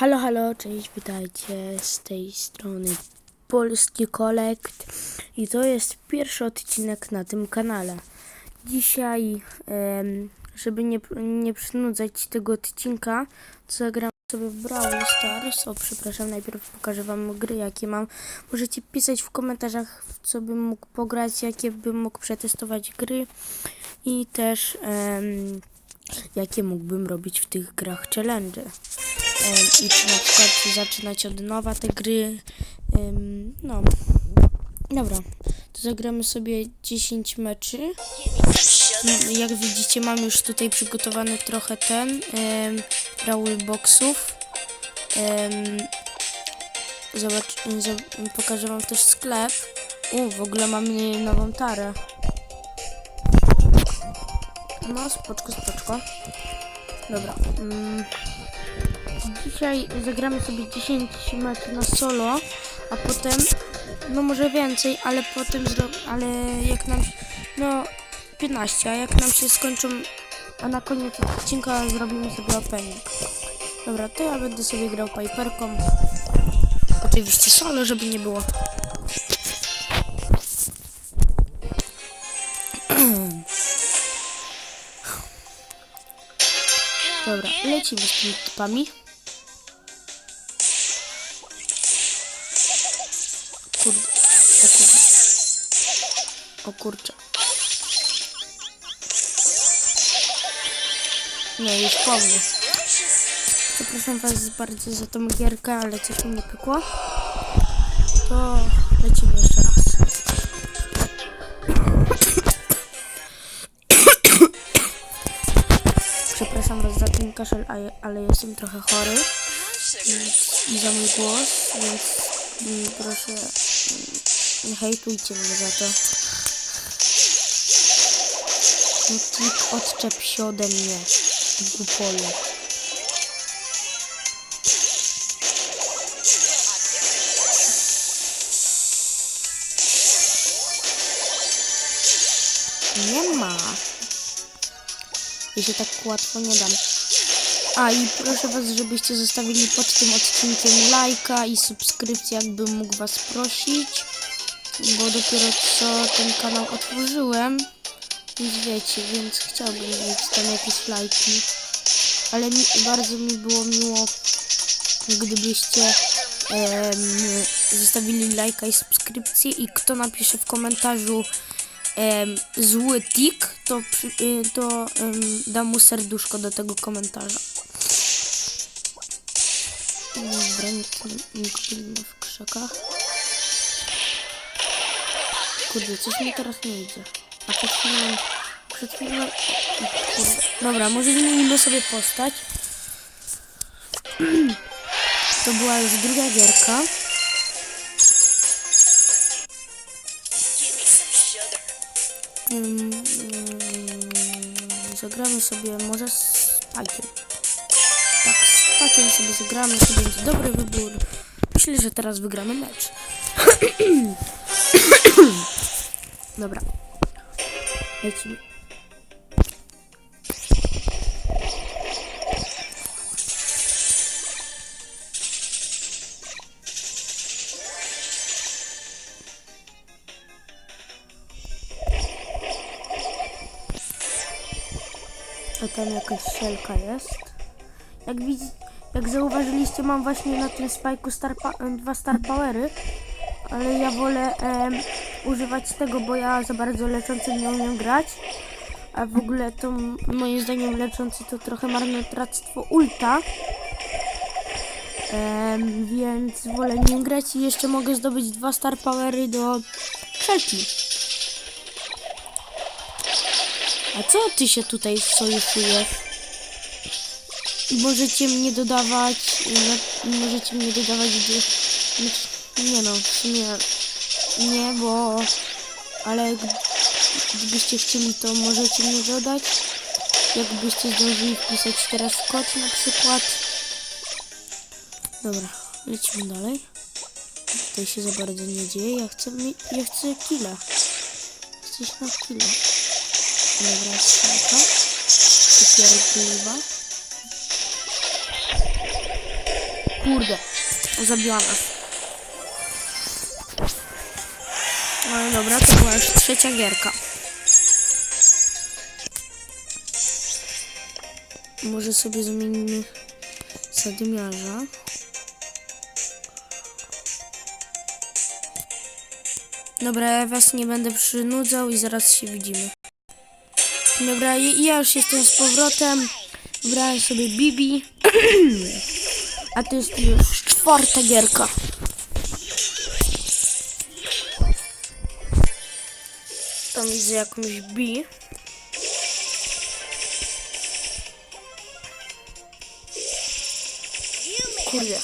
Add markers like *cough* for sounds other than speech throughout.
Halo, halo, cześć, witajcie z tej strony Polski Kolekt i to jest pierwszy odcinek na tym kanale. Dzisiaj, żeby nie, nie przynudzać tego odcinka, zagram sobie w Brawl Stars. O, przepraszam, najpierw pokażę wam gry, jakie mam. Możecie pisać w komentarzach, co bym mógł pograć, jakie bym mógł przetestować gry i też jakie mógłbym robić w tych grach challenge. I na przykład zaczynać od nowa te gry. No. Dobra, to zagramy sobie 10 meczy. No, jak widzicie, mam już tutaj przygotowany trochę ten Brawl Boxów. Zobacz, zob- pokażę wam też sklep. U, w ogóle mamy nową tarę. No, spoczko, spoczko. Dobra. Mm. Dzisiaj zagramy sobie 10 meczy na solo, a potem, no może więcej, ale potem, ale jak nam, no 15, a jak nam się skończą, a na koniec odcinka zrobimy sobie opening. Dobra, to ja będę sobie grał Piperką. Oczywiście solo, żeby nie było. Dobra, lecimy z tymi typami. Kurczę. Nie, już po mnie. Przepraszam was bardzo za tą gierkę, ale coś mi nie pykło. To lecimy jeszcze raz. Przepraszam was za ten kaszel, ale- jestem trochę chory i, i za mój głos, więc mm, proszę mm, nie hejtujcie mnie za to. Ty odczep się ode mnie, ty głupolu. Nie ma. Ja się tak łatwo nie dam. A i proszę was, żebyście zostawili pod tym odcinkiem lajka i subskrypcję, jakbym mógł was prosić. Bo dopiero co ten kanał otworzyłem. Więc wiecie, więc chciałbym mieć tam jakieś lajki. Ale mi, bardzo mi było miło, gdybyście em, zostawili lajka i subskrypcję i kto napisze w komentarzu em, zły tik, to, y, to em, dam mu serduszko do tego komentarza. Dobra, nikt, nie ma w krzakach. Kurde, coś mi teraz nie idzie. A przed chwilą... Przed chwilą... Dobra, może zmienimy sobie postać. *clears throat* To była już druga gierka. Zagramy sobie może z Pakiem. Tak, z Pakiem sobie zagramy, to będzie dobry wybór. Myślę, że teraz wygramy mecz. *clears throat* Dobra. Lecimy. A tam jakaś szelka jest. Jak widz, jak zauważyliście, mam właśnie na tym spajku star dwa star powery, ale ja wolę em, używać tego, bo ja za bardzo leczący nie umiem grać. A w ogóle to moim zdaniem leczący to trochę marnotrawstwo ulta. Więc wolę nim grać i jeszcze mogę zdobyć dwa star powery do szelki. A co ty się tutaj sojuszujesz? Możecie mnie dodawać, no, możecie mnie dodawać do... znaczy, Nie no, w sumie nie, bo... Ale gdybyście chcieli, to możecie mnie dodać. Jakbyście zdążyli wpisać teraz kod na przykład. Dobra, lecimy dalej. Tutaj się za bardzo nie dzieje. Ja chcę, ja chcę killa. Chcesz na killa. Dobra, strzałka. Dopiero. Kurde, zabiła nas. No dobra, to była już trzecia gierka. Może sobie zmienimy zadymiarza. Dobra, ja was nie będę przynudzał i zaraz się widzimy. Dobra, ja już jestem z powrotem. Wybrałem sobie Bibi. *clears throat* A to jest już czwarta gierka. Widzę jakąś B. Kurde.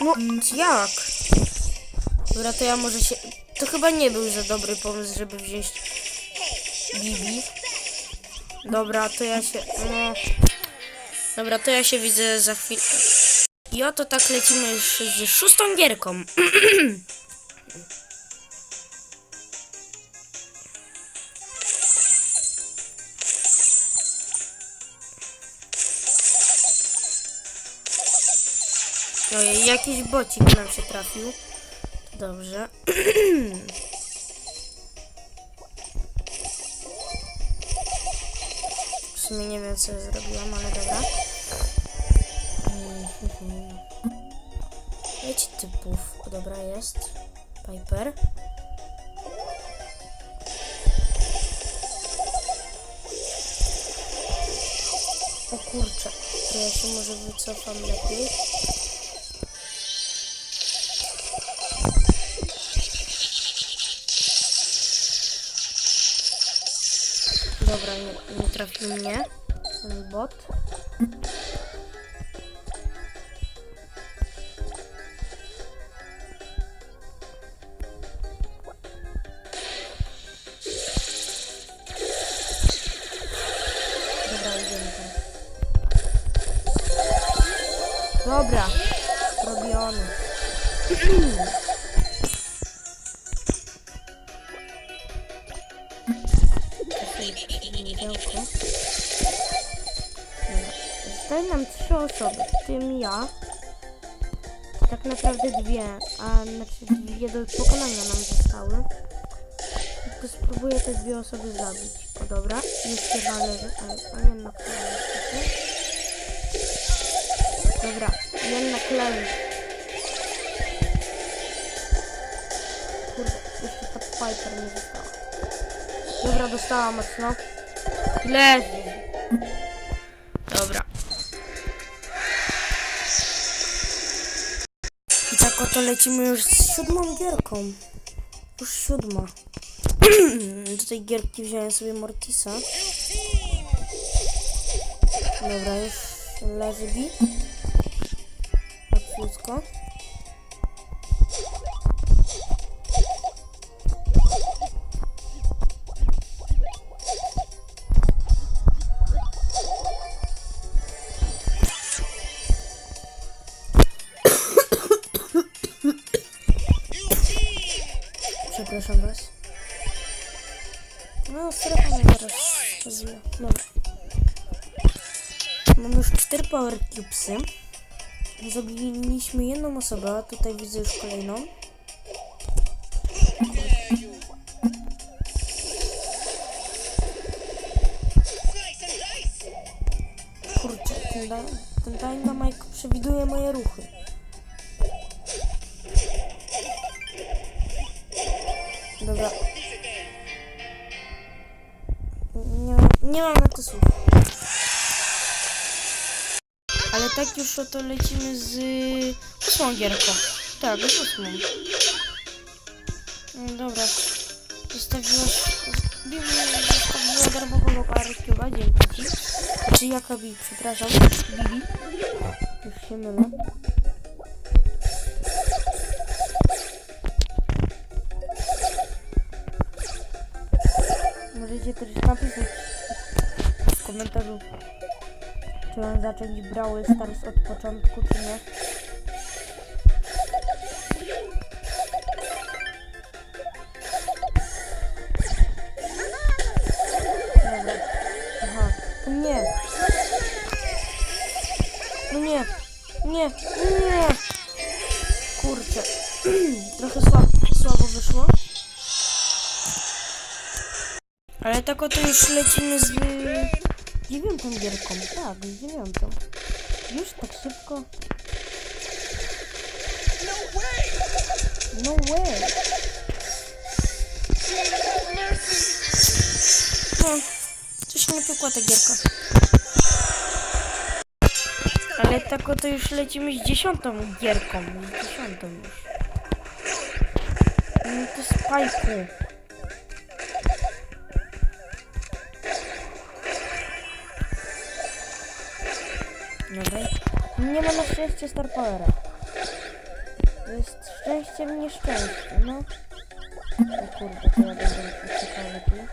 No, jak? Dobra, to ja może się... To chyba nie był za dobry pomysł, żeby wziąć Bibi. Dobra, to ja się... No... Dobra, to ja się widzę za chwilę. I oto tak lecimy już z szóstą gierką. *clears throat* Ojej, jakiś bocik nam się trafił. Dobrze. *clears throat* W sumie nie wiem co zrobiłam, ale dobra. Leci typów. Dobra, jest. Piper. O kurczę, to ja się może wycofam lepiej. Dobra, nie, nie trafił mnie ten bot. Zostały nam trzy osoby, w tym ja. Tak naprawdę dwie, a znaczy dwie do pokonania nam zostały. Tylko spróbuję te dwie osoby zabić. O dobra, jeszcze jedna leży, ale a jedna leży. Dobra, jedna leży. Kurde, jeszcze ta Piper nie została. Dobra, dostała mocno. Leży. Tak oto lecimy już z siódmą gierką. Już siódma. *clears throat* Do tej gierki wziąłem sobie Mortisa. Dobra, już leży bi. Łatwiutko. 4 Power Cubesy. Zabiliśmy jedną osobę, a tutaj widzę już kolejną. Kurczę, ten, da, ten Dynamite przewiduje moje ruchy. Już oto lecimy z ósmą gierką. Tak, z ósmą. No dobra. Zostawiłaś... Zostawiła darmowego parkiuba, dzięki. Czy jaka Bibi? Przepraszam. Bibi. Już się mylę. zacząć Brawl Stars od początku, czy nie? Nie. Nie. Nie. Nie. Kurczę. *clears throat* Trochę słabo, słabo wyszło. Ale tak oto już lecimy z dziewiątą gierką. Tak, z dziewiątą. Już tak szybko. No way! No way. Coś nie pykła ta gierka. Ale tak oto już lecimy z dziesiątą gierką. Z dziesiątą już. No to spajku. Dobra. Nie ma na szczęście Star Powera. To jest szczęście w nieszczęściu, no. O kurde, to ja będę uciekał lepiej.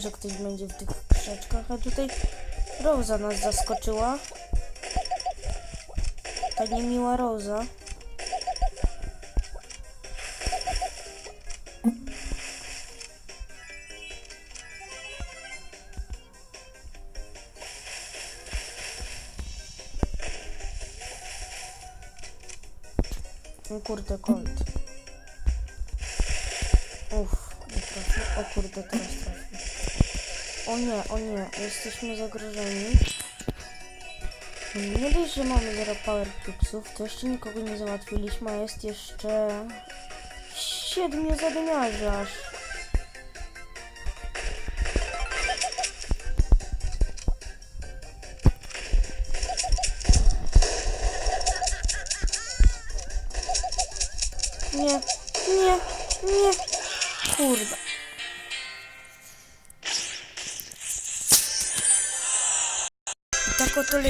Że ktoś będzie w tych krzaczkach, a tutaj Rosa nas zaskoczyła. Ta niemiła Rosa. O kurde, Colt. Uff, nie trafił. O kurde, teraz nie, o nie, jesteśmy zagrożeni. Nie dość, że mamy zero power cubesów, to jeszcze nikogo nie załatwiliśmy, a jest jeszcze siedmiu zadymiarzy aż.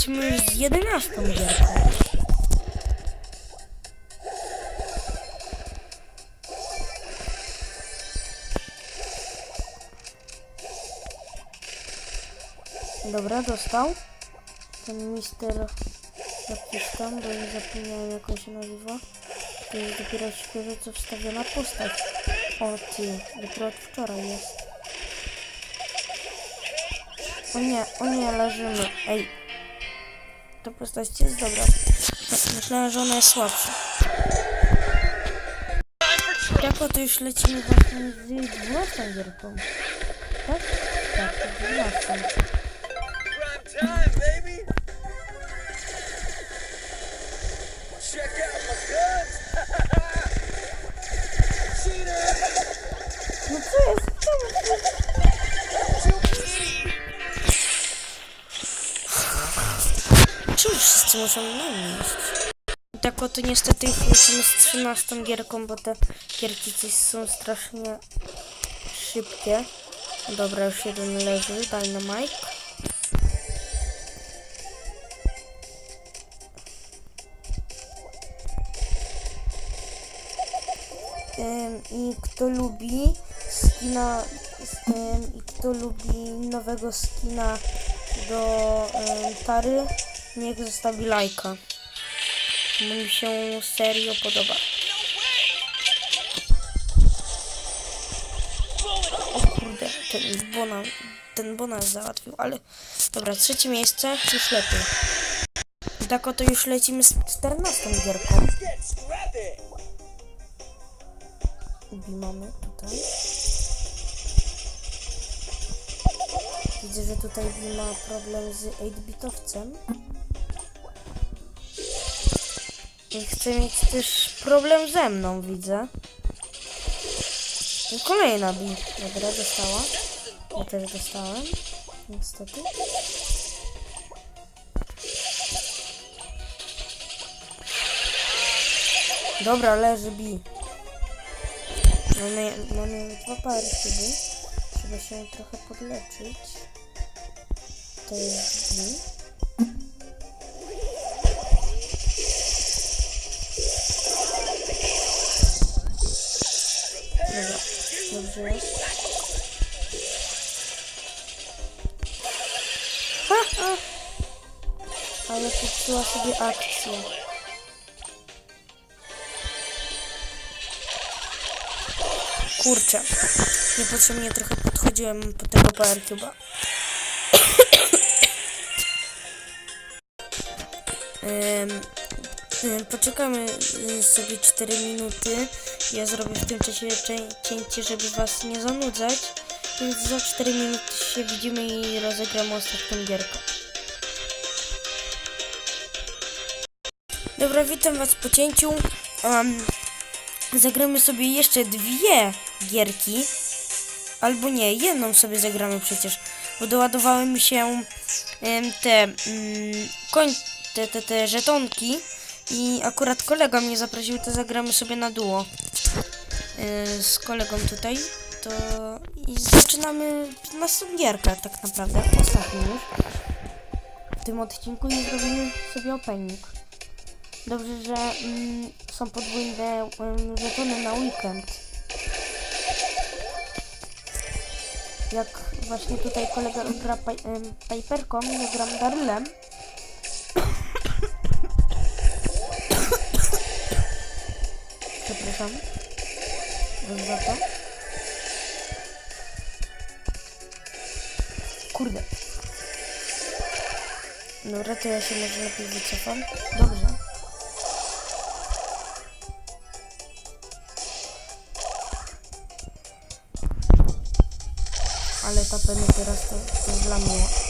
Lecimy już z 11 gierką. Dobra, dostał. Ten mister jakiś bo nie zapomniałem jak on się nazywa. To jest dopiero świeżo co wstawiona postać. O ty, dopiero od wczoraj jest. O nie, o nie, leżymy. Ej. Ta postać jest dobra. Myślałem, że ona jest słabsza. Jako to już lecimy właśnie z 12 gierką. Tak? Tak, z 12. wszyscy muszą na mnie iść? Tak oto niestety lecimy z 13 gierką, bo te gierki są strasznie szybkie. Dobra, już jeden leży, Dynamite. I kto lubi skina i kto lubi nowego skina do Tary, niech zostawi lajka. Bo mi się serio podoba. O kurde, ten Bona, ten Bona załatwił, ale dobra, trzecie miejsce, już lepiej. Tak oto już lecimy z 14 gierką. Ubi mamy tutaj. Widzę, że tutaj ma problem z 8-bitowcem. I chce mieć też problem ze mną, widzę. I kolejna Bi. Dobra, dostała. Ja też dostałem. Niestety. Dobra, leży Bi. Mamy, mamy dwa pary chyby. Trzeba się trochę podleczyć. To jest już. Ha, ha. Ale popsuła sobie akcję. Kurczę, niepotrzebnie trochę podchodziłem po tego powercuba. um, poczekamy y, sobie 4 minuty. Ja zrobię w tym czasie cięcie, żeby was nie zanudzać. Więc za 4 minuty się widzimy i rozegramy ostatnią gierkę. Dobra, witam was po cięciu. Em, zagramy sobie jeszcze dwie gierki. Albo nie, jedną sobie zagramy przecież. Bo doładowały mi się em, te, koń, te, te, te żetonki. I akurat kolega mnie zaprosił, to zagramy sobie na duo. Y, z kolegą tutaj. To i zaczynamy następną gierkę tak naprawdę. Ostatnią już. W tym odcinku i zrobimy sobie opening. Dobrze, że mm, są podwójne um, żetony na weekend. Jak właśnie tutaj kolega gra paj, Piperką, ja gram Darylem. *coughs* Przepraszam. Za to. Kurde. Dobra, to ja się może lepiej wycofam. Dobrze. Ale ta teraz to, to dla mnie.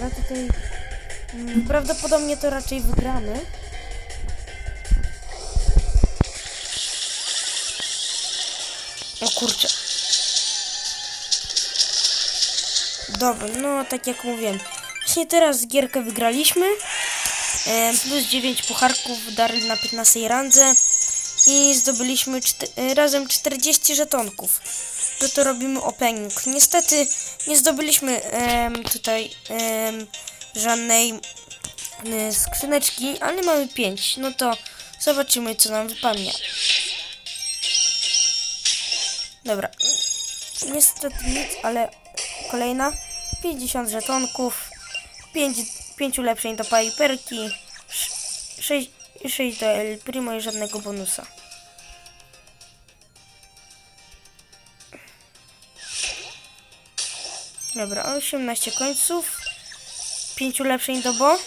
Dobra, tutaj mm, prawdopodobnie to raczej wygramy. O kurczę. Dobra, no tak jak mówiłem. Właśnie teraz gierkę wygraliśmy. E, plus 9 pucharków Daryl na 15 randze. I zdobyliśmy e, razem 40 żetonków. No to robimy opening. Niestety nie zdobyliśmy em, tutaj em, żadnej e, skrzyneczki, ale mamy 5. No to zobaczymy co nam wypadnie. Dobra. Niestety nic, ale kolejna 50 żetonków, 5, 5 ulepszeń do Piperki, 6, 6 do El Primo i żadnego bonusa. Dobra, 18 końców, 5 ulepszeń do Bo,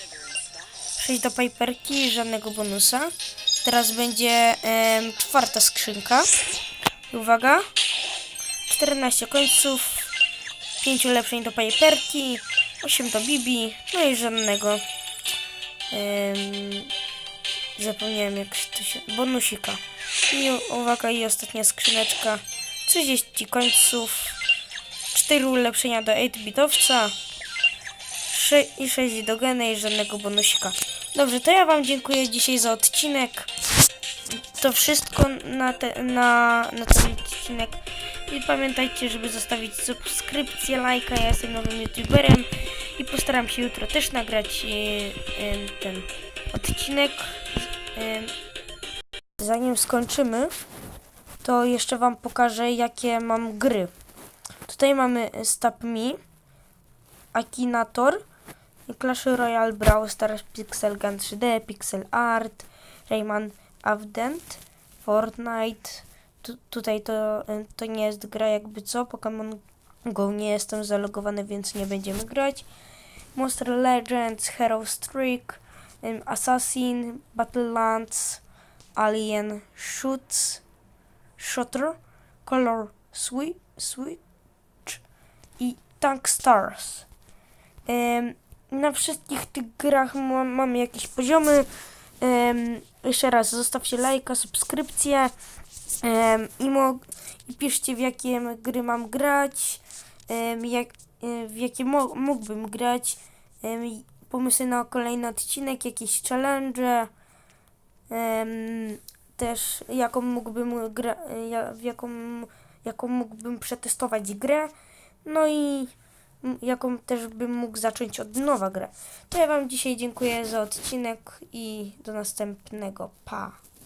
6 do Piperki żadnego bonusa. Teraz będzie em, czwarta skrzynka. Uwaga. 14 końców, 5 ulepszeń do Piperki, 8 do Bibi, no i żadnego. Ym, zapomniałem jak to się. bonusika. I uwaga, i ostatnia skrzyneczka. 30 końców, 4 ulepszenia do 8-bitowca sze- i 6 do geny i żadnego bonusika. Dobrze, to ja Wam dziękuję dzisiaj za odcinek. To wszystko na, te, na, na ten odcinek. I pamiętajcie, żeby zostawić subskrypcję, lajka. Ja jestem nowym youtuberem i postaram się jutro też nagrać e, e, ten odcinek. E, zanim skończymy, to jeszcze Wam pokażę, jakie mam gry. Tutaj mamy Stop Me, Akinator, Clash Royale, Brawl Stars, Pixel Gun 3D, Pixel Art, Rayman Avdent, Fortnite. Tu, tutaj to, y, to nie jest gra jakby co, Pokémon Go nie jestem zalogowany, więc nie będziemy grać. Monster Legends, Hero Streak, Assassin, Battlelands, Alien Shoots, Shooter, Color Switch, Switch i Tank Stars. Na wszystkich tych grach mam, mam jakieś poziomy. Jeszcze raz zostawcie lajka, subskrypcję i, i piszcie w jakie gry mam grać, jak, w jakie mógłbym grać, pomysły na kolejny odcinek, jakieś challenge, też jaką mógłbym gra- jaką, jaką mógłbym przetestować grę. No i jaką też bym mógł zacząć od nowa grę. To ja Wam dzisiaj dziękuję za odcinek i do następnego. Pa!